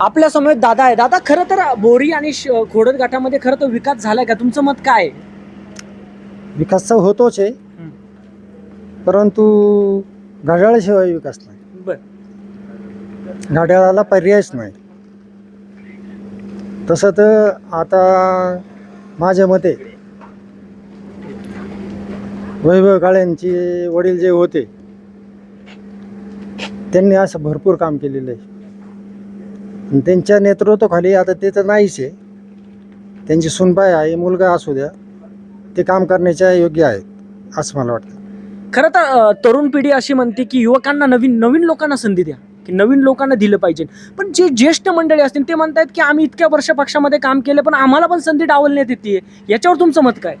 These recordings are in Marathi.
आपल्यासमोर दादा आहे. दादा खरं तर बोरी आणि खोडद घाटामध्ये खरं तर विकास झालाय का? तुमचं मत काय आहे? विकास तर होतोच आहे. परंतु घड्याळाशिवाय विकास नाही. बर. घड्याळाला पर्यायच नाही. तसं तर आता माझ्या मते वैभव काळ्यांचे वडील जे होते त्यांनी असं भरपूर काम केलेलं आहे. आणि त्यांच्या नेतृत्वाखाली आता ते तर नाहीच आहे. त्यांची सुनबाई आहे मुलगा असू द्या ते काम करण्याच्या योग्य आहेत असं मला वाटतं. खरं तर अ, तरुण पिढी अशी म्हणते की युवकांना नवीन नवीन लोकांना संधी द्या की नवीन लोकांना दिलं पाहिजे. पण जे ज्येष्ठ मंडळी असतील ते म्हणतात की आम्ही इतक्या वर्ष पक्षामध्ये काम केलं पण आम्हाला पण संधी डावलण्यात येते. याच्यावर तुमचं मत काय?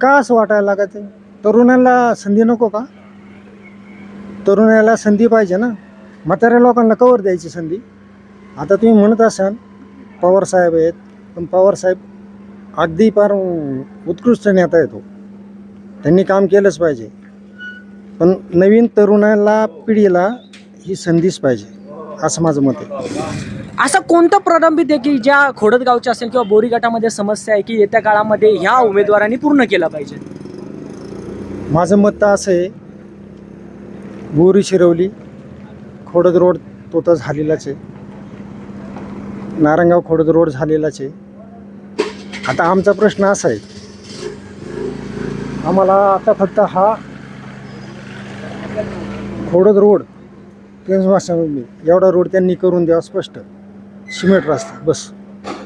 का असं वाटायला लागत आहे? तरुणाला संधी नको का? तरुणाला संधी पाहिजे ना. म्हाताऱ्या लोकांना कवर द्यायची संधी. आता तुम्ही म्हणत असाल पवार साहेब आहेत पण पवार साहेब अगदी फार उत्कृष्ट नेता येतो त्यांनी काम केलंच पाहिजे. पण नवीन तरुणाला पिढीला ही संधीच पाहिजे असं माझं मत आहे. असं कोणतं प्रलंबित आहे की ज्या खोडद गावच्या असेल किंवा बोरी गटामध्ये समस्या आहे की येत्या काळामध्ये ह्या उमेदवारांनी पूर्ण केला पाहिजे? माझं मत तर असं आहे बोरी शिरवली खोडद रोड तो तर झालेलाच आहे. नारंगाव खोडद रोड झालेलाच आहे. आता आमचा प्रश्न असा आहे. आम्हाला आता फक्त हा खोडद रोड एवढा रोड त्यांनी करून द्यावा स्पष्ट. सिमेंट रस्ता बस.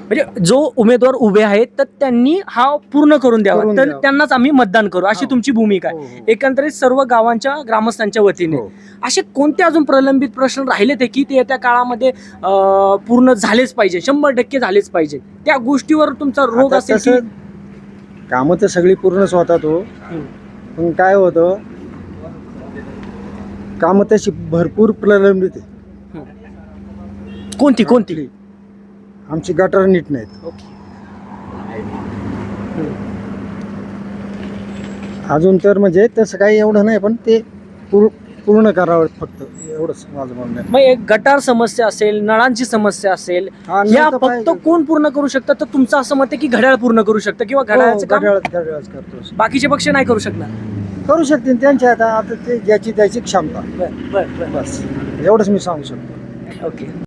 म्हणजे जो उमेदवार उभे आहेत तर त्यांनी हा पूर्ण करून द्यावा करून तर द्यावा. त्यांनाच आम्ही मतदान करू अशी हो. तुमची भूमिका आहे हो, हो. एकंदरीत सर्व गावांच्या ग्रामस्थांच्या वतीने हो. असे कोणते अजून प्रलंबित प्रश्न राहिले ते की ते येत्या काळामध्ये अं, पूर्ण झालेच पाहिजे शंभर टक्के झालेच पाहिजे त्या गोष्टीवर तुमचा रोग आता असेल की तसं कामं तर सगळी पूर्णच होतात हो हम्म. पण काय होतं कामं तशी भरपूर प्रलंबित आहे कोणती कोणती आमची गटर नीट नाहीत. अजून तर म्हणजे तसं काही एवढं नाही पण ते पूर पूर्ण करावं फक्त एवढंच माझं म्हणणं आहे. मग एक गटार समस्या असेल नळांची समस्या असेल हा, या तर फक्त पाहिजे. कोण पूर्ण करू शकतं? तर तुमचं असं मत आहे की घड्याळ पूर्ण करू शकतं किंवा हो, घड्याळाचं काम घड्याळच घड्याळच करतो. बाकीचे पक्ष नाही करू शकणार? करू शकते त्यांच्या आता आता ते ज्याची त्याची क्षमता. बरं बरं. बस एवढंच मी सांगू शकतो. ओके.